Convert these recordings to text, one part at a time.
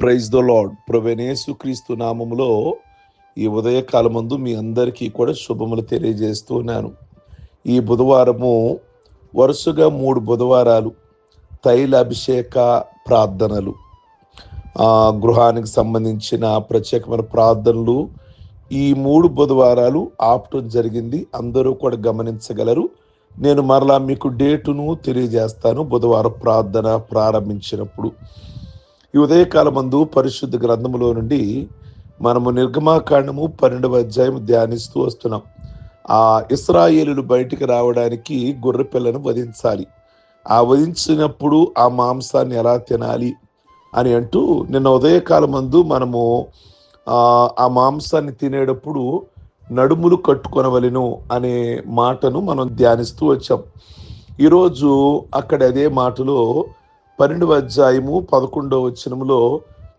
Praise the lord ప్రవేణేసు క్రీస్తు నామములో ఈ ఉదయకాలమందు మీ అందరికీ కూడా శుభములు తెలియజేస్తున్నాను ఈ బుధవారము వరుసగా మూడు బుధవారాలు తైల అభిషేక ప్రార్థనలు. గృహానికి సంబంధించిన ప్రత్యేకమైన ప్రార్థనలు. ఈ మూడు బుధవారాలు ఆపటం జరిగింది. అందరూ కూడా గమనించగలరు. నేను మరలా మీకు డేటును తెలియజేస్తాను. బుధవారం ప్రార్థన ప్రారంభించినప్పుడు. ఈ ఉదయకాలమందు పరిశుద్ధ గ్రంథములో నుండి మనము నిర్గమాకాండము పన్నెండవ అధ్యాయం ధ్యానిస్తూ వస్తున్నాం. ఆ ఇస్రాయేలులు బయటికి రావడానికి గొర్రె పిల్లను వధించాలి. ఆ వధించినప్పుడు ఆ మాంసాన్ని ఎలా తినాలి అని అంటూ నిన్న ఉదయకాలమందు మనము ఆ ఆ మాంసాన్ని తినేటప్పుడు నడుములు కట్టుకొనవలెను అనే మాటను మనం ధ్యానిస్తూ వచ్చాం. ఈరోజు అక్కడ అదే మాటలో పన్నెండవ అధ్యాయము పదకొండవ వచనములో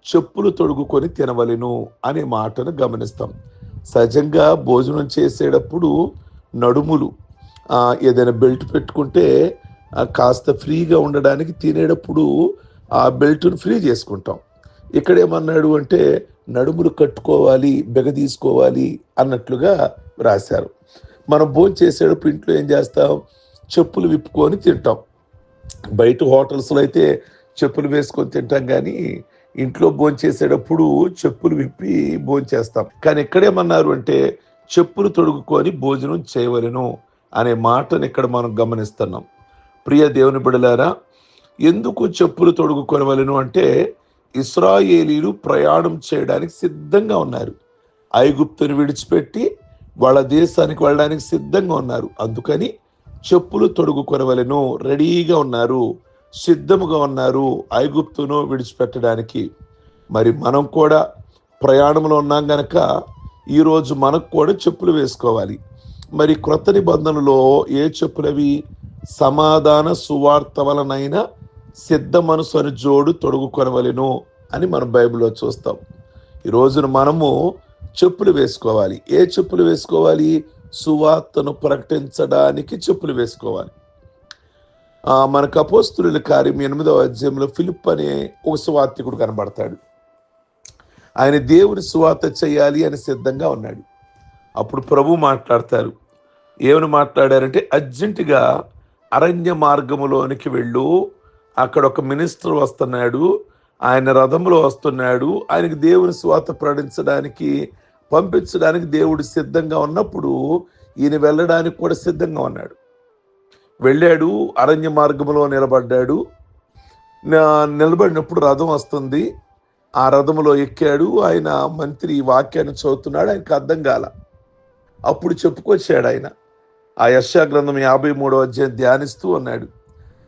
చెప్పులు తొడుగుకొని తినవలెను అనే మాటను గమనిస్తాం. సహజంగా భోజనం చేసేటప్పుడు నడుములు ఏదైనా బెల్ట్ పెట్టుకుంటే కాస్త ఫ్రీగా ఉండడానికి తినేటప్పుడు ఆ బెల్ట్ను ఫ్రీ చేసుకుంటాం. ఇక్కడ ఏమన్నాడు అంటే నడుములు కట్టుకోవాలి బెగ తీసుకోవాలి అన్నట్లుగా రాశారు. మనం భోజనం చేసేటప్పుడు ఇంట్లో ఏం చేస్తాం? చెప్పులు విప్పుకొని తింటాం. బయట హోటల్స్లో అయితే చెప్పులు వేసుకొని తింటాం కానీ ఇంట్లో భోంచేసేటప్పుడు చెప్పులు విప్పి భోంచేస్తాం. కానీ ఎక్కడేమన్నారు అంటే చెప్పులు తొడుగుకొని భోజనం చేయవలెను అనే మాటను ఇక్కడ మనం గమనిస్తున్నాం. ప్రియ దేవుని బిడలారా ఎందుకు చెప్పులు తొడుగుకొనవలను అంటే ఇస్రాయేలీలు ప్రయాణం చేయడానికి సిద్ధంగా ఉన్నారు. ఐగుప్తుని విడిచిపెట్టి వాళ్ళ దేశానికి వెళ్ళడానికి సిద్ధంగా ఉన్నారు. అందుకని చెప్పులు తొడుగుకొనవలెను రెడీగా ఉన్నారు సిద్ధముగా ఉన్నారు ఐగుప్తును విడిచిపెట్టడానికి. మరి మనం కూడా ప్రయాణంలో ఉన్నాం గనక ఈరోజు మనకు కూడా చెప్పులు వేసుకోవాలి. మరి క్రొత్త నిబంధనలో ఏ చెప్పులవి? సమాధాన సువార్త వలనైనా సిద్ధ మనసు అని జోడు తొడుగుకొనవలను అని మనం బైబిల్లో చూస్తాం. ఈ రోజున మనము చెప్పులు వేసుకోవాలి. ఏ చెప్పులు వేసుకోవాలి? సువార్తను ప్రకటించడానికి చెప్పులు వేసుకోవాలి. మనకు అపోస్తుల కార్యం ఎనిమిదవ అధ్యాయంలో ఫిలిప్ అనే ఒక సువార్థికుడు కనబడతాడు. ఆయన దేవుని సువార్త చేయాలి అని సిద్ధంగా ఉన్నాడు. అప్పుడు ప్రభు మాట్లాడతారు. ఏమని మాట్లాడారంటే అర్జెంటుగా అరణ్య మార్గములోనికి వెళ్ళు. అక్కడ ఒక మినిస్టర్ వస్తున్నాడు. ఆయన రథంలో వస్తున్నాడు. ఆయనకి దేవుని స్వాత ప్రకటించడానికి పంపించడానికి దేవుడు సిద్ధంగా ఉన్నప్పుడు ఈయన వెళ్ళడానికి కూడా సిద్ధంగా ఉన్నాడు. వెళ్ళాడు అరణ్య మార్గంలో నిలబడ్డాడు. నిలబడినప్పుడు రథం వస్తుంది. ఆ రథంలో ఎక్కాడు. ఆయన మంత్రి ఈ వాక్యాన్ని చదువుతున్నాడు. ఆయనకు అర్థం కాల. అప్పుడు చెప్పుకొచ్చాడు ఆయన. ఆ యశా గ్రంథం యాభై మూడో అధ్యాయం ధ్యానిస్తూ ఉన్నాడు.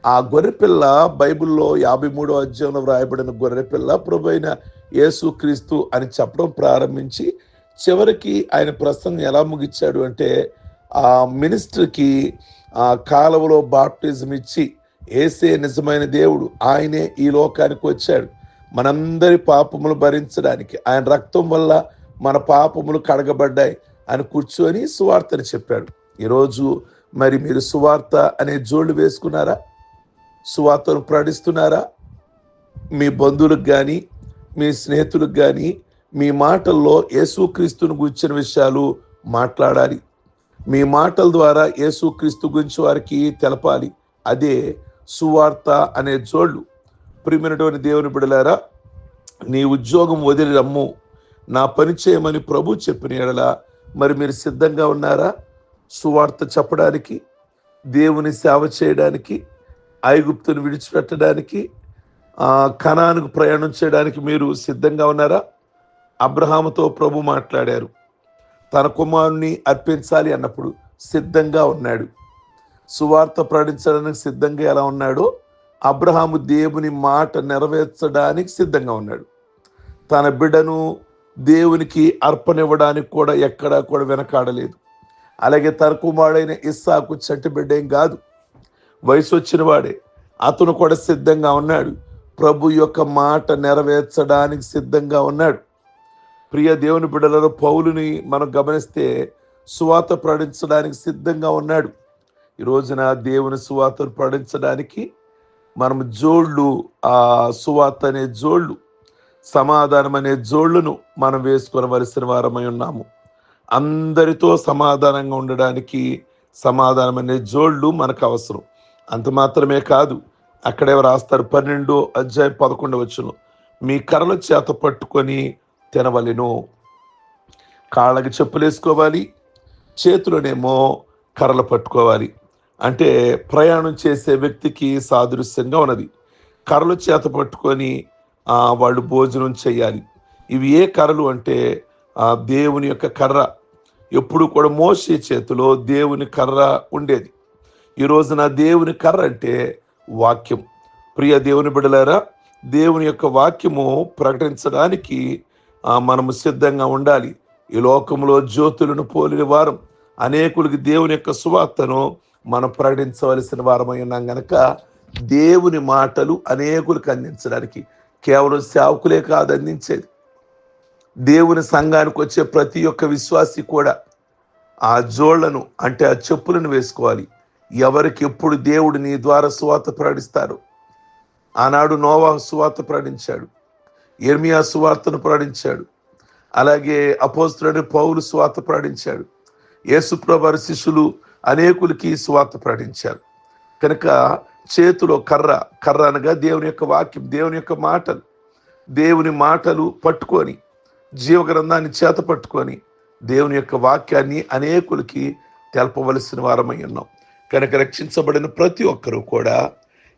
ఆ గొర్రెపిల్ల బైబిల్లో యాభై మూడో అధ్యాయంలో వ్రాయబడిన గొర్రెపిల్ల ప్రభు అయిన యేసు క్రీస్తు అని చెప్పడం ప్రారంభించి చివరికి ఆయన ప్రసంగం ఎలా ముగించాడు అంటే ఆ మినిస్టర్కి ఆ కాలువలో బాప్టిజం ఇచ్చి ఏసే నిజమైన దేవుడు ఆయనే ఈ లోకానికి వచ్చాడు. మనందరి పాపములు భరించడానికి ఆయన రక్తం వల్ల మన పాపములు కడగబడ్డాయి అని కూర్చొని సువార్తని చెప్పాడు. ఈరోజు మరి మీరు సువార్త అనే జోళ్ళు వేసుకున్నారా? సువార్తను ప్రకటిస్తున్నారా? మీ బంధువులకు కానీ మీ స్నేహితులకు కానీ మీ మాటల్లో యేసుక్రీస్తును గురించిన విషయాలు మాట్లాడాలి. మీ మాటల ద్వారా యేసుక్రీస్తు గురించి వారికి తెలపాలి. అదే సువార్త అనే జోళ్ళు. ప్రియమైనటువంటి దేవుని బిడలారా నీ ఉద్యోగం వదిలి రమ్ము. నా పని చేయమని ప్రభు చెప్పిన ఎడలా మరి మీరు సిద్ధంగా ఉన్నారా? సువార్త చెప్పడానికి దేవుని సేవ చేయడానికి ఐగుప్తుని విడిచిపెట్టడానికి కణానికి ప్రయాణం చేయడానికి మీరు సిద్ధంగా ఉన్నారా? అబ్రహాముతో ప్రభు మాట్లాడారు. తన కుమారుని అర్పించాలి అన్నప్పుడు సిద్ధంగా ఉన్నాడు. సువార్త ప్రకటించడానికి సిద్ధంగా ఎలా ఉన్నాడో అబ్రహాము దేవుని మాట నెరవేర్చడానికి సిద్ధంగా ఉన్నాడు. తన బిడ్డను దేవునికి అర్పణివ్వడానికి కూడా ఎక్కడా కూడా వెనకాడలేదు. అలాగే తన కుమారుడైన ఇస్సాకు చట్టి బిడ్డ ఏం కాదు. వయసు వచ్చిన వాడే. అతను కూడా సిద్ధంగా ఉన్నాడు. ప్రభు యొక్క మాట నెరవేర్చడానికి సిద్ధంగా ఉన్నాడు. ప్రియ దేవుని బిడ్డలలో పౌలుని మనం గమనిస్తే సువాత ప్రకటించడానికి సిద్ధంగా ఉన్నాడు. ఈ రోజున దేవుని సువార్తను ప్రకటించడానికి మనం జోళ్ళు ఆ సువార్త అనే జోళ్ళు సమాధానం అనే జోళ్ళును మనం వేసుకొనవలసిన వారమై ఉన్నాము. అందరితో సమాధానంగా ఉండడానికి సమాధానం అనే జోళ్ళు మనకు అవసరం. అంత మాత్రమే కాదు అక్కడే రాస్తారు పన్నెండో అధ్యాయం పదకొండవచ్చును మీ కర్రల చేత పట్టుకొని తినవలెను. కాళ్ళకి చెప్పులు వేసుకోవాలి చేతులనేమో కర్రలు పట్టుకోవాలి. అంటే ప్రయాణం చేసే వ్యక్తికి సాదృశ్యంగా ఉన్నది. కర్రలు చేత పట్టుకొని వాళ్ళు భోజనం చేయాలి. ఇవి ఏ కర్రలు అంటే ఆ, దేవుని యొక్క కర్ర. ఎప్పుడు కూడా మోసే చేతిలో దేవుని కర్ర ఉండేది. ఈ రోజున దేవుని కర్ర అంటే వాక్యం. ప్రియ దేవుని బిడలారా దేవుని యొక్క వాక్యము ప్రకటించడానికి మనము సిద్ధంగా ఉండాలి. ఈ లోకంలో జ్యోతులను పోలిన వారం అనేకులకి దేవుని యొక్క సువార్తను మనం ప్రకటించవలసిన వారమై ఉన్నాం గనక దేవుని మాటలు అనేకులకు అందించడానికి కేవలం సేవకులే కాదు అందించేది. దేవుని సంఘానికి వచ్చే ప్రతి ఒక్క విశ్వాసి కూడా ఆ జోళ్ళను అంటే ఆ చెప్పులను వేసుకోవాలి. ఎవరికి ఎప్పుడు దేవుడు నీ ద్వారా సువార్త ప్రకటిస్తారు ఆనాడు నోవా సువార్త ప్రకటించాడు. ఎర్మియా సువార్తను ప్రకటించాడు. అలాగే అపోస్తుడని పౌలు స్వార్థ ప్రకటించాడు. యేసుప్రభారి శిష్యులు అనేకులకి స్వార్థ ప్రకటించారు. కనుక చేతిలో కర్ర కర్ర అనగా దేవుని యొక్క వాక్యం దేవుని యొక్క మాటలు. దేవుని మాటలు పట్టుకొని జీవగ్రంథాన్ని చేత పట్టుకొని దేవుని యొక్క వాక్యాన్ని అనేకులకి తెలపవలసిన వారమై ఉన్నాం. కనుక రక్షించబడిన ప్రతి ఒక్కరూ కూడా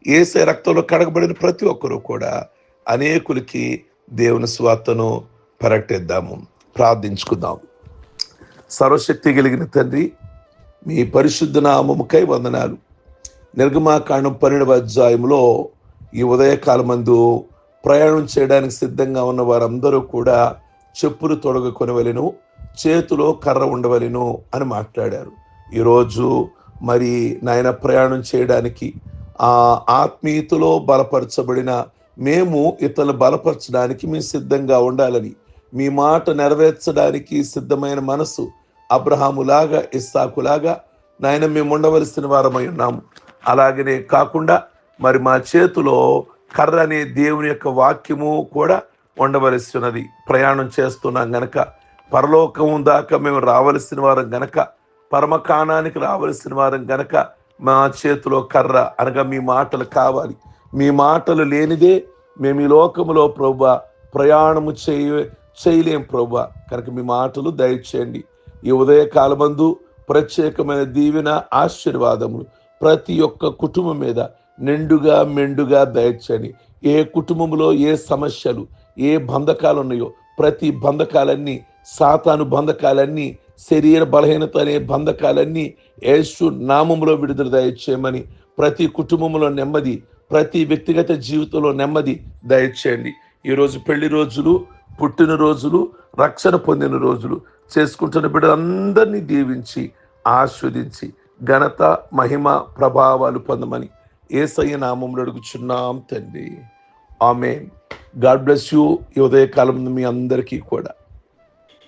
ఏసే రక్తంలో కడగబడిన ప్రతి ఒక్కరూ కూడా అనేకులకి దేవుని స్వార్థను ప్రకటిద్దాము. ప్రార్థించుకుందాం. సర్వశక్తి కలిగిన తండ్రి మీ పరిశుద్ధ నామముకై వందనాలు. నిర్గమాకాండం పన్నెండవ అధ్యాయంలో ఈ ఉదయకాలమందు ప్రయాణం చేయడానికి సిద్ధంగా ఉన్న వారందరూ కూడా చెప్పులు తొడగకొనవలను చేతిలో కర్ర ఉండవలెను అని మాట్లాడారు. ఈరోజు మరి నాయన ప్రయాణం చేయడానికి ఆ ఆత్మీయతలో బలపరచబడిన మేము ఇతరులు బలపరచడానికి మేము సిద్ధంగా ఉండాలని మీ మాట నెరవేర్చడానికి సిద్ధమైన మనసు అబ్రహాములాగా ఇస్సాకులాగా నాయన మేము ఉండవలసిన వారమై ఉన్నాము. అలాగనే కాకుండా మరి మా చేతిలో కర్ర అనే దేవుని యొక్క వాక్యము కూడా ఉండవలసినది ప్రయాణం చేస్తున్నాం గనక పరలోకం దాకా మేము రావలసిన వారం గనక పరమకాణానికి రావలసిన వారం గనక మా చేతిలో కర్ర అనగా మీ మాటలు కావాలి. మీ మాటలు లేనిదే మేము ఈ లోకములో ప్రభు ప్రయాణము చేయ చేయలేం ప్రభు కనుక మీ మాటలు దయచేయండి. ఈ ఉదయ కాలమందు ప్రత్యేకమైన దీవెన ఆశీర్వాదములు ప్రతి ఒక్క కుటుంబం మీద నిండుగా మెండుగా దయచండి ఏ కుటుంబంలో ఏ సమస్యలు ఏ బంధకాలు ఉన్నాయో ప్రతి బంధకాలన్నీ సాతాను బంధకాలన్నీ శరీర బలహీనత అనే బంధకాలన్నీ యేసు నామములో విడుదల దయచేయమని ప్రతి కుటుంబంలో నెమ్మది ప్రతి వ్యక్తిగత జీవితంలో నెమ్మది దయచేయండి. ఈరోజు పెళ్ళి రోజులు పుట్టిన రోజులు రక్షణ పొందిన రోజులు. చేసుకుంటున్న బిడ్డలందరినీ దీవించి ఆస్వాదించి ఘనత మహిమ ప్రభావాలు పొందమని ఏసయ్య నామంలో అడుగుచున్నాం తండ్రి. ఆమె గాడ్ బ్లెస్ యూ. ఈ ఉదయకాలం మీ అందరికీ కూడా.